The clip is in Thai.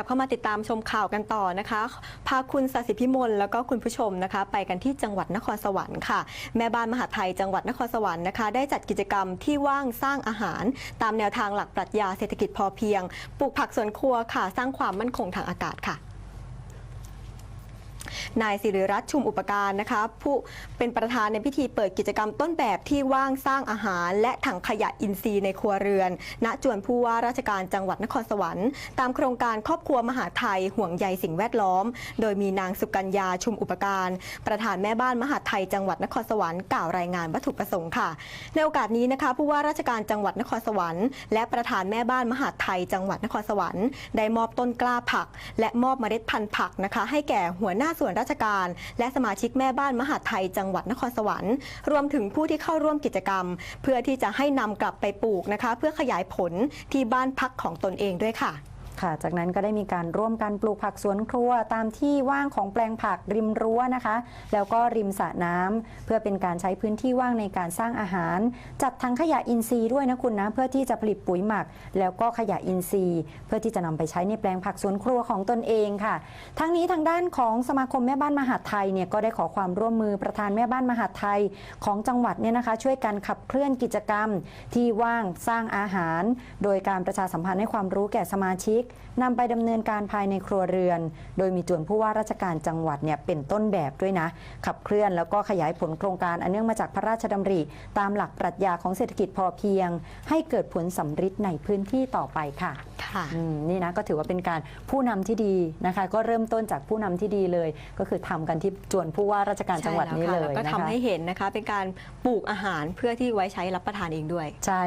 ลับเข้ามาติดตามชมข่าวกันต่อนะคะ พาคุณสศิพิมลแล้วก็คุณผู้ชมนะคะ ไปกันที่จังหวัดนครสวรรค์ค่ะ แม่บ้านมหาไทยจังหวัดนครสวรรค์นะคะ ได้จัดกิจกรรมที่ว่างสร้างอาหาร ตามแนวทางหลักปรัชญาเศรษฐกิจพอเพียง ปลูกผักสวนครัวค่ะ สร้างความมั่นคงทางอากาศค่ะ นายสิริรัตน์ชุมอุปการนะคะผู้เป็นประธานในพิธีเปิดกิจกรรมต้นแบบที่ว่างสร้างอาหาร และถังขยะอินทรีย์ในครัวเรือน ณจวนผู้ว่าราชการจังหวัดนครสวรรค์ ตามโครงการครอบครัวมหาไทยห่วงใยสิ่งแวดล้อม โดยมีนางสุกัญญาชุมอุปการ ประธานแม่บ้านมหาไทยจังหวัดนครสวรรค์กล่าวรายงานวัตถุประสงค์ค่ะ ในโอกาสนี้นะคะผู้ว่าราชการจังหวัดนครสวรรค์และประธานแม่บ้านมหาไทยจังหวัดนครสวรรค์ได้มอบต้นกล้าผัก และมอบเมล็ดพันธุ์ผักนะคะ ให้แก่หัวหน้าส่วนราชการ และสมาชิกแม่บ้านมหาไทยจังหวัดนครสวรรค์ รวมถึงผู้ที่เข้าร่วมกิจกรรม เพื่อที่จะให้นำกลับไปปลูกนะคะ เพื่อขยายผลที่บ้านพักของตนเองด้วยค่ะ ค่ะ จากนั้นก็ได้มีการร่วมกันปลูกผักสวนครัวตามที่ว่างของแปลงผักริมรั้วนะคะ แล้วก็ริมสระน้ำเพื่อเป็นการใช้พื้นที่ว่างในการสร้างอาหาร จัดทั้งขยะอินทรีย์ด้วยนะคุณนะเพื่อที่จะผลิตปุ๋ยหมัก แล้วก็ขยะอินทรีย์ เพื่อที่จะนำไปใช้ในแปลงผักสวนครัวของตนเองค่ะ ทั้งนี้ทางด้านของสมาคมแม่บ้านมหาดไทยเนี่ยก็ได้ขอความร่วมมือประธานแม่บ้านมหาดไทยของจังหวัดเนี่ยนะคะ ช่วยกันขับเคลื่อนกิจกรรม ที่ว่างสร้างอาหาร โดยการประชาสัมพันธ์ให้ความรู้แก่สมาชิกนำไปดำเนินการภายในครัวเรือน โดยมีจวนผู้ว่าราชการจังหวัดเนี่ยเป็นต้นแบบด้วยนะ ขับเคลื่อนแล้วก็ขยายผลโครงการอันเนื่องมาจากพระราชดำริ ตามหลักปรัชญาของเศรษฐกิจพอเพียง ให้เกิดผลสำฤทธิ์ในพื้นที่ต่อไปค่ะค่ะอืมนี่นะก็ถือว่าเป็นการผู้นำที่ดีนะคะ ก็เริ่มต้นจากผู้นำที่ดีเลย ก็คือทำกันที่จวนผู้ว่าราชการจังหวัดนี้เลยใช่แวค่ะแล้วก็นะทำคะให้เห็นนะคะ เป็นการปลูกอาหารเพื่อที่ไว้ใช้รับประทานเองด้วยใช่